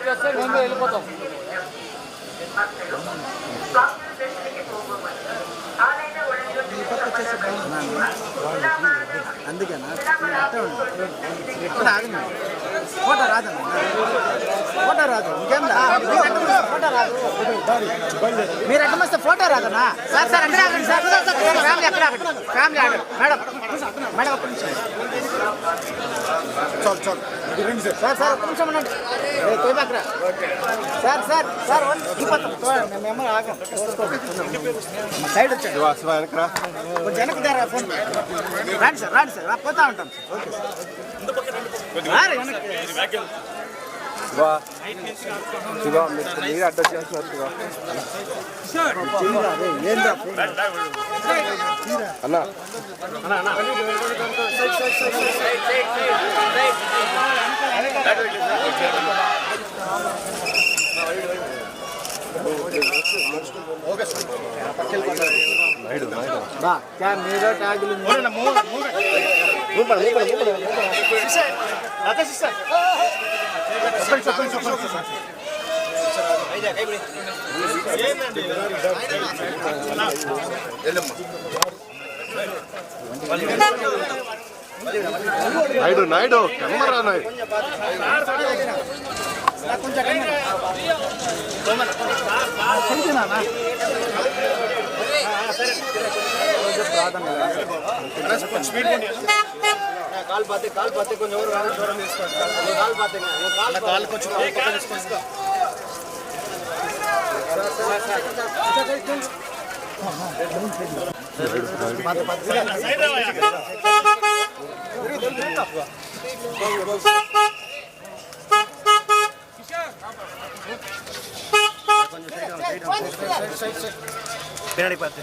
చేస్తే మేము వెళ్ళిపోతాం అందుకేనా ఇక్కడ ఆగండి ఫోటో రాదు ఇంకేం ఫోటో రాదు మీరు ఎక్కడ వస్తే ఫోటో రాదన్నా సార్ సార్ అక్కడ ఆగండి సార్ ఫ్యామిలీ ఆగండి ఫ్యామిలీ ఆగండి మేడం మేడం ఒక్క నిమిషం సార్ సార్ ఒక్క నిమిషం ఉండండి సార్ సార్ సార్ మేము ఆగం సైడ్ వచ్చాడు జనకు దారా ఫోన్ రాండి సార్ రాండి సార్ పోతా ఉంటాం సార్ ఓకే సార్ రారు వెనక్కి మీరు అడ్డం చేస్తున్నారు శివ. చెయ్యిరా, రే, ఏంద్రా ఫోన్? అన్న బా క్యా మీరు ట్యాగులు నాయుడు నాయుడు కెమెరా నాయుడు కొంచెం అక్కడనే. కొంచెమేనా? కాలు పాతే కాలు పాతే కొంచెం ఎవరు కాలు దూరం తీసుకోండి కాలు పాతే కాలు కాలు కొంచెం పక్కన తీసుకోండి పిల్లడి పత్తి